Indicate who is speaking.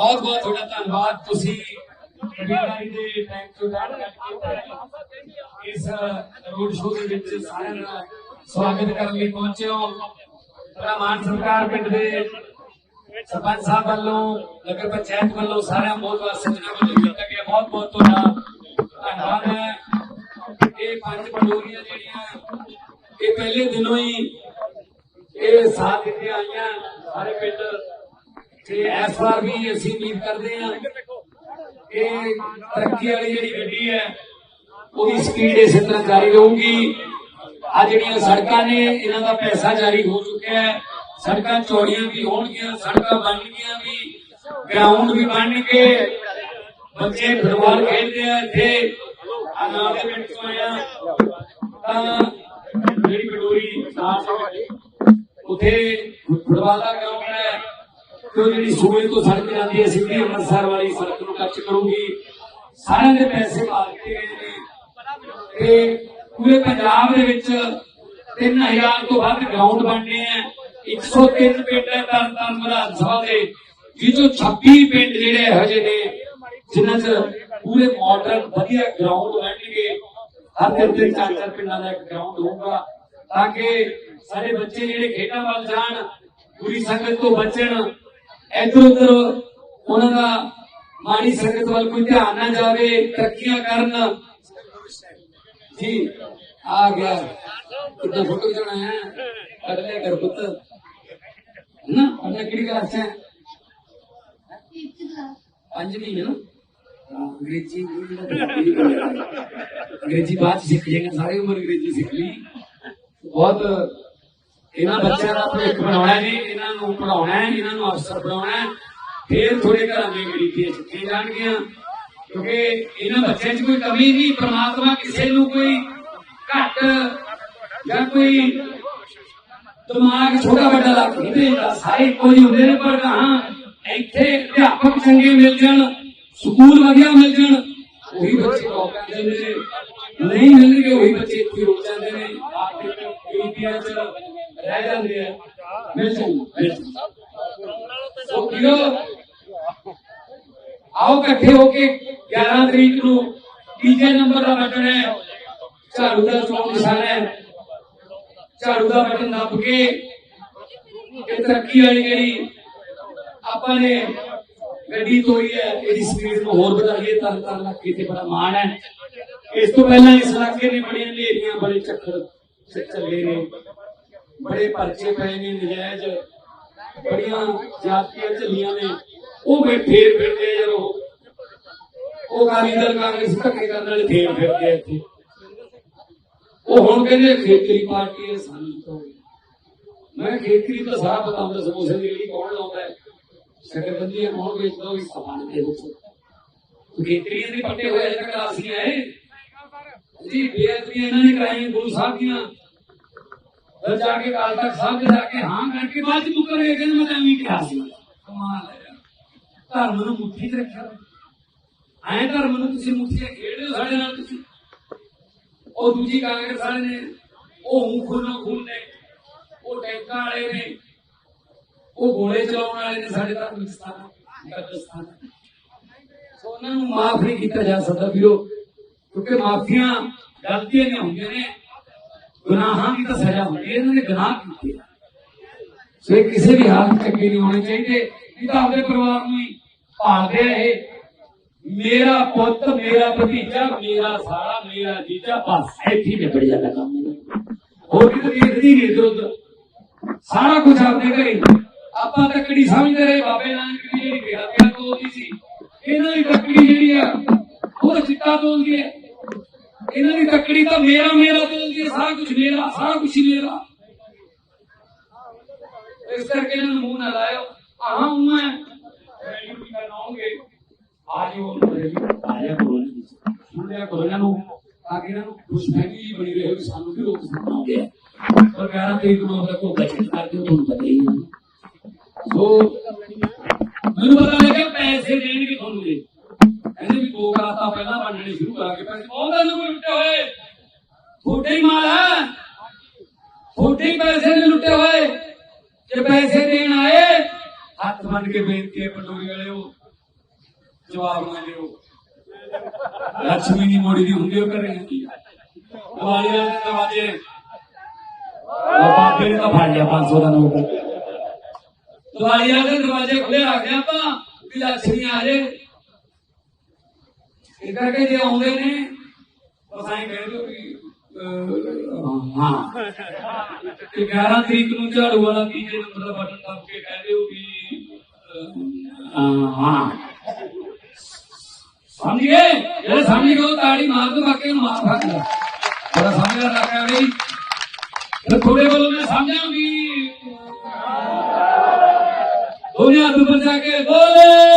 Speaker 1: ਬਹੁਤ ਬਹੁਤ ਤੁਹਾਡਾ ਧੰਨਵਾਦ। ਤੁਸੀਂ ਕਬੀਲਦਾਰੀ ਦੇ ਟਾਈਮ ਤੋਂ ਡਾਟ ਕਰਕੇ ਇਸ ਰੋਡ ਸ਼ੋਅ ਦੇ ਵਿੱਚ ਸਾਰਿਆਂ ਦਾ ਸਵਾਗਤ ਕਰਨ ਲਈ ਪਹੁੰਚੇ ਹੋ। ਬੜਾ ਮਾਨ ਸਤਿਕਾਰ ਪਿੰਡ ਦੇ ਸਰਪੰਚ ਸਾਹਿਬ ਵੱਲੋਂ, ਨਗਰ ਪੰਚਾਇਤ ਵੱਲੋਂ ਸਾਰਿਆਂ ਬਹੁਤ ਬਹੁਤ ਸੱਜਣਾ ਵੱਲੋਂ ਕੀਤਾ ਗਿਆ। ਬਹੁਤ ਬਹੁਤ ਤੁਹਾਡਾ ਧੰਨਵਾਦ ਹੈ। ਇਹ ਪੰਜ ਪੰਡੋਰੀਆਂ ਜਿਹੜੀਆਂ, ਇਹ ਪਹਿਲੇ ਦਿਨੋਂ ਹੀ ਇਹ ਸਾਥ ਦਿੱਤੀਆਂ ਆਈਆਂ। ਸਾਰੇ ਪਿੰਡ ਤੇ ਇਸ ਵਾਰ ਵੀ ਅਸੀਂ ਉਮੀਦ ਕਰਦੇ ਹਾਂ ਇਹ ਤਰੱਕੀ ਵਾਲੀ ਜਿਹੜੀ ਗੱਡੀ ਹੈ ਉਹਦੀ ਸਪੀਡ ਇਸੇ ਤਰ੍ਹਾਂ ਜਾਰੀ ਰਹੂਗੀ ਆ ਜਿਹੜੀਆਂ ਸੜਕਾਂ ਨੇ ਇਹਨਾਂ ਦਾ ਪੈਸਾ ਜਾਰੀ ਹੋ ਚੁੱਕਿਆ ਹੈ ਸੜਕਾਂ ਚੌੜੀਆਂ ਵੀ ਹੋਣਗੀਆਂ ਸੜਕਾਂ ਬਣਨਗੀਆਂ ਵੀ ਗਰਾਊਂਡ ਵੀ ਬਣਨਗੇ ਬੱਚੇ ਫੁੱਟਬਾਲ ਖੇਡਦੇ ਆ ਇੱਥੇ ਆ ਨਾਲ ਦੇ ਪਿੰਡ ਤੋਂ ਆਇਆ ਤਾਂ ਜਿਹੜੀ ਕਟੋਰੀ ਸਾਫ਼ ਉਥੇ ਫੁੱਟਬਾਲ ਦਾ ਗਰਾਊਂਡ ਹੈ ਤੇ ਜਿਹੜੀ ਸੂਏ ਤੋਂ ਸੜਕ ਜਾਂਦੀ ਹੈ, ਸਿੱਧੀ ਅੰਮ੍ਰਿਤਸਰ ਵਾਲੀ ਸੜਕ ਨੂੰ ਟੱਚ ਕਰੂਗੀ। ਸਾਰਿਆਂ ਦੇ ਪੈਸੇ ਪਾ ਦਿੱਤੇ ਗਏ ਨੇ। ਤੇ ਪੂਰੇ ਪੰਜਾਬ ਦੇ ਵਿੱਚ 3000 ਤੋਂ ਵੱਧ ਗਰਾਊਂਡ ਬਣਨੇ ਆ। 103 ਪਿੰਡ ਹੈ ਤਰਨ ਵਿਧਾਨ ਸਭਾ ਦੇ ਜਿੱਥੋਂ 26 ਪਿੰਡ ਜਿਹੜੇ ਇਹੋ ਨੇ, ਜਿਨ੍ਹਾਂ 'ਚ ਪੂਰੇ ਮਾਡਰਨ ਵਧੀਆ ਗਰਾਊਂਡ ਬਣਨਗੇ। ਹਰ ਤਿੰਨ ਤਿੰਨ ਚਾਰ ਚਾਰ ਪਿੰਡਾਂ ਦਾ ਇੱਕ ਗਰਾਊਂਡ ਹੋਊਗਾ। ਤਾਂ ਕਿ ਸਾਡੇ ਬੱਚੇ ਜਿਹੜੇ ਖੇਡਾਂ ਵੱਲ ਜਾਣ, ਪੂਰੀ ਸੰਗਤ ਤੋਂ ਬਚਣ ਇੱਧਰ ਉੱਧਰ ਉਹਨਾਂ ਦਾ ਮਾੜੀ ਸੰਗਤ ਵੱਲ ਕੋਈ ਧਿਆਨ ਨਾ ਜਾਵੇ, ਤਰੱਕੀਆਂ ਕਰਨ। ਜੀ, ਆ ਗਿਆ। ਕਿੱਦਾਂ ਫੋਟੋ ਖਿਚਾਉਣਾ ਹੈ? ਅਗਲੇ ਘਰ ਪੁੱਤ। ਨਾ ਆਪਣਾ ਕਿਹੜੀ ਕਲਾਸ ਹੈ? ਪੰਜਵੀਂ ਹੈ ਨਾ? ਅੰਗਰੇਜ਼ੀ ਅੰਗਰੇਜ਼ੀ ਬਾਅਦ 'ਚ ਸਿੱਖ ਜਾਏਗਾ, ਸਾਰੀ ਉਮਰ ਅੰਗਰੇਜ਼ੀ ਸਿੱਖ ਲਈ। ਬਹੁਤ ਇਹਨਾਂ ਬੱਚਿਆਂ ਦਾ ਭਵਿੱਖ ਬਣਾਉਣਾ ਜੀ, ਇਹਨਾਂ ਨੂੰ ਪੜਾਉਣਾ ਹੈ, ਇਹਨਾਂ ਨੂੰ ਅਫਸਰ ਬਣਾਉਣਾ ਹੈ। ਫੇਰ ਥੋੜੇ ਘਰਾਂ ਦੀਆਂ ਗਰੀਬੀਆਂ ਚੁੱਕੀਆਂ ਜਾਣਗੀਆਂ, ਕਿਉਂਕਿ ਇਹਨਾਂ ਬੱਚਿਆਂ 'ਚ ਕੋਈ ਕਮੀ ਨਹੀਂ, ਪ੍ਰਮਾਤਮਾ ਕਿਸੇ ਨੂੰ ਕੋਈ ਘੱਟ ਜਾਂ ਕੋਈ ਦਿਮਾਗ ਛੋਟਾ ਵੱਡਾ ਲੱਗ ਨਹੀਂ ਦੇਦਾ। ਸਾਰੇ ਇੱਕੋ ਹੁੰਦੇ ਨੇ, ਪਰ ਹਾਂ, ਇੱਥੇ ਅਧਿਆਪਕ ਚੰਗੇ ਮਿਲ ਜਾਣ, ਸਕੂਲ ਵਧੀਆ ਮਿਲ ਜਾਣ, ਉਹੀ ਬੱਚੇ ਟੌਪ ਕਰਦੇ ਨੇ। ਨਹੀਂ ਮਿਲਣਗੇ, ਉਹੀ ਬੱਚੇ ਇੱਥੇ ਰੁਕ ਜਾਂਦੇ ਨੇ। ਆਰਥਿਕ ਗਰੀਬੀਆਂ 'ਚ ਰਹਿ ਜਾਂਦੇ ਜਾਣ ਮਿਲ ਜਾਣ ਸੋ ਵੀਰੋ ਆਓ ਇਕੱਠੇ ਹੋ ਕੇ 11 ਤਰੀਕ ਨੂੰ ਤੀਜੇ ਨੰਬਰ ਦਾ ਬਟਨ ਹੈ। ਝਾੜੂ ਦਾ ਚੋਣ ਨਿਸ਼ਾਨ ਹੈ। ਝਾੜੂ ਦਾ ਬਟਨ ਦੱਬ ਕੇ ਇਹ ਤਰੱਕੀ ਵਾਲੀ ਜਿਹੜੀ ਆਪਾਂ ਨੇ ਗੱਡੀ ਤੋਰੀ ਹੈ ਇਹਦੀ ਸਪੀਡ ਨੂੰ ਹੋਰ ਵਧਾਈਏ। ਤਰ ਤਰ ਲੱਗ ਤੇ ਬੜਾ ਮਾਣ ਹੈ। ਇਸ ਤੋਂ ਪਹਿਲਾਂ ਇਸ ਇਲਾਕੇ ਨੇ ਬੜੀਆਂ ਹਨੇਰੀਆਂ ਬੜੇ ਚੱਕਰ ਚੱਲੇ ਨੇ। ਬੜੇ ਪਰਚੇ ਪਏ ਨੇ, ਨਜਾਇਜ਼ ਬੜੀਆਂ ਜਾਤੀਆਂ ਝੱਲੀਆਂ ਨੇ। ਉਹ ਵੀ ਫੇਰ ਫਿਰਦੇ ਜਦੋਂ। ਉਹ ਅਕਾਲੀ ਦਲ ਕਾਂਗਰਸ ਧੱਕੇ ਕਰਨ ਵਾਲੇ ਫੇਰ ਫਿਰਦੇ ਇੱਥੇ। ਉਹ ਹੁਣ ਕਹਿੰਦੇ ਖੇਤਰੀ ਪਾਰਟੀ ਹੈ, ਸਾਨੂੰ ਤੋਂ ਮੈਂ ਕਿਹਾ, ਖੇਤਰੀ ਤਾਂ ਸਾਰਾ ਪਤਾ ਹੁੰਦਾ ਸਮੋਸੇ ਦੀ ਲਈ ਕੌਣ ਲਾਉਂਦਾ ਹੈ? ਸ਼ਕਰਬੰਦੀਆਂ ਕੌਣ ਵੇਚਦਾ, ਉਹ ਸਮਾਨ ਦੇ ਵਿੱਚ। ਖੇਤਰੀਆਂ ਦੇ ਪੱਟੇ ਹੋਏ ਅਜੇ ਤੱਕ ਰਾਸੀਆਂ ਹੈ ਜੀ, ਬੇਅਦਬੀਆਂ ਇਹਨਾਂ ਨੇ ਕਰਾਈਆਂ, ਗੁਰੂ ਸਾਹਿਬ ਦੀਆਂ। ਫਿਰ ਜਾ ਕੇ ਕਾਲ ਤੱਕ ਸਾਹਿਬ ਜਾ ਕੇ ਹਾਂ ਕਰਕੇ ਬਾਅਦ ਚ ਮੁੱਕਰ ਗਏ, ਕਹਿੰਦੇ ਮੈਂ ਤਾਂ ਐਵੇਂ ਕਿਹਾ ਸੀ। ਕਮਾਲ ਹੈ ਧਰਮ ਨੂੰ ਮੁੱਠੀ 'ਚ ਰੱਖਿਆ ਐਂ ਧਰਮ ਨੂੰ ਤੁਸੀਂ ਮੁੱਠੀ ਖੇਡਦੇ ਹੋ ਸਾਡੇ ਨਾਲ ਤੁਸੀਂ। ਉਹ ਦੂਜੀ ਕਾਂਗਰਸ ਵਾਲੇ ਨੇ, ਉਹ ਹੂੰ ਖੁੱਲੋ ਖੂਨ ਨੇ, ਉਹ ਟੈਂਕਾਂ ਵਾਲੇ ਨੇ, ਉਹ ਗੋਲੇ ਚਲਾਉਣ ਵਾਲੇ ਨੇ ਸਾਡੇ ਧਰਮ ਸਥਾਨ ਮੁਕੱਦਸਤਾਨ ਸੋ ਉਹਨਾਂ ਨੂੰ ਮਾਫ ਨਹੀਂ ਕੀਤਾ ਜਾ ਸਕਦਾ ਵੀਰੋ, ਕਿਉਂਕਿ ਮਾਫੀਆਂ ਗਲਤੀਆਂ ਨਹੀਂ ਹੁੰਦੀਆਂ ਨੇ। ਗੁਨਾਹਾਂ ਦੀ ਤਾਂ ਸਜ਼ਾ ਹੁੰਦੀ ਹੈ, ਇਹਨਾਂ ਨੇ ਗੁਨਾਹ ਕੀਤੇ ਸੋ ਇਹ ਕਿਸੇ ਵੀ ਹਾਲਤ ਅੱਗੇ ਨਹੀਂ ਹੋਣੇ ਚਾਹੀਦੇ। ਇਹ ਤਾਂ ਆਪਣੇ ਪਰਿਵਾਰ ਨੂੰ ਹੀ ਭਾਲਦੇ ਆ ਇਹ। ਮੇਰਾ ਪੁੱਤ, ਮੇਰਾ ਭਤੀਜਾ, ਮੇਰਾ ਸਾਲਾ, ਮੇਰਾ ਜੀਜਾ, ਬਸ, ਇੱਥੇ ਨਿਬੜ ਜਾਂਦਾ ਕੰਮ ਹੋਰ ਕਿਤੇ ਦੇਖਦੀ ਨਹੀਂ, ਇਧਰ ਉਧਰ। ਸਾਰਾ ਕੁਝ ਆਪਣੇ ਘਰੇ ਆਪਾਂ ਤੱਕੜੀ ਸਮਝਦੇ ਰਹੇ, ਬਾਬੇ ਨਾਨਕ ਦੀ ਜਿਹੜੀ ਵੇਲਾ ਪਿਆ ਤੋਲਦੀ ਸੀ। ਇਹਨਾਂ ਦੀ ਤੱਕੜੀ ਜਿਹੜੀ ਆ, ਉਹ ਤਾਂ ਚਿੱਟਾ ਤੋਲਦੀ ਹੈ। ਇਹਨਾਂ ਦੀ ਤੱਕੜੀ ਤਾਂ ਮੇਰਾ ਮੇਰਾ ਸਾਰਾ ਕੁਝ ਮੇਰਾ ਸਾਰਾ ਕੁਝ ਹੀ ਮੇਰਾ ਇਸ ਕਰਕੇ ਇਹਨਾਂ ਨੂੰ ਮੂੰਹ ਨਾ ਲਾਇਓ। ਆਹਾਂ ਹੂੰ। ਹੈ ਰੈਲੀ ਵੀ ਕਰਨਾਉਂਗੇ ਆ ਜਿਓ ਆ ਜਾ ਕੋਲ ਸੁਣਿਆ ਕਰੋ ਨੂੰ, ਤਾਂ ਕਿ ਇਹਨਾਂ ਨੂੰ ਖੁਸ਼ਫਹਿਮੀ ਬਣੀ ਰਹੇ ਵੀ ਸਾਨੂੰ ਵੀ ਲੋਕ ਸੁਣਾਉਂਦੇ ਪਰ 11 ਤਰੀਕ ਨੂੰ ਆਪਣਾ ਕੋਲ ਬਚਤ ਕਰਦੇ ਹੋ ਤੁਹਾਨੂੰ ਪਤਾ ਹੀ ਹੈ ਸੋ, ਮੈਨੂੰ ਪਤਾ ਲੱਗਿਆ ਪੈਸੇ ਦੇਣਗੇ ਤੁਹਾਨੂੰ ਇਹ। ਕਹਿੰਦੇ ਵੀ ਦੋ ਰਾਤਾਂ ਪਹਿਲਾਂ ਵੰਡਣੇ ਸ਼ੁਰੂ ਕਰਾਂਗੇ, ਪੈਸੇ ਉਹਦਾ ਨੂੰ ਲੁੱਟੇ ਹੋਏ। ਥੋੜੇ ਹੀ ਮਾਲ ਹੈ। ਥੋੜੇ ਪੈਸੇ ਨੇ ਲੁੱਟੇ ਹੋਏ। ਜੇ ਪੈਸੇ ਦੇਣ ਆਏ, ਹੱਥ ਮੰਨ ਕੇ ਬੇਨਤੀ ਹੈ ਪਟੋਰੀ ਵਾਲਿਓ, ਜਵਾਬ ਨਾ ਦਿਓ। ਲక్ష్ਮੀ ਦੀ ਮੋੜੀ ਦੀ ਹੁੰਦੀ ਉਹ ਕਰ ਰਹੀ ਵਾਲਿਆਂ ਦੇ ਦਵਾਜੇ ਬਾਬੇ ਨੇ ਤਾਂ ਫੜ ਲਿਆ 500 ਦਾ ਨੋਟ। ਦਵਾਈਆਂ ਦੇ ਦਰਵਾਜ਼ੇ ਖੁੱਲੇ ਰੱਖਿਆ ਤਾਂ ਵੀ ਲక్ష్ਮੀ ਆ ਜੇ। ਇਹ ਕਰਕੇ ਜੇ ਆਉਂਦੇ ਨੇ ਪਸਾਈ ਕਹਿੰਦੇ ਵੀ ਹਾਂ। 11 ਤਰੀਕ ਨੂੰ ਝਾੜੂ ਵਾਲਾ ਤੀਜੇ ਨੰਬਰ ਦਾ ਬਟਨ ਦੱਬ ਕੇ ਕਹਿ ਦਿਓ ਵੀ ਹਾਂ। ਸਮਝ? ਗਏ ਜਿਹੜੇ ਸਮਝ ਗਏ ਤਾੜੀ ਮਾਰ ਦੋ ਬਾਕੀ ਨੂੰ ਮਾਰ ਫੜ ਲਿਆ ਬੜਾ ਸਮਝਦਾ ਲੱਗਾ ਬਈ ਤੇ ਥੋੜੇ ਵੱਲੋਂ ਮੈਂ ਸਮਝਾਂ ਵੀ ਦੁਨੀਆ ਤੋਂ ਬਚਾ ਕੇ ਬੋਲੇ।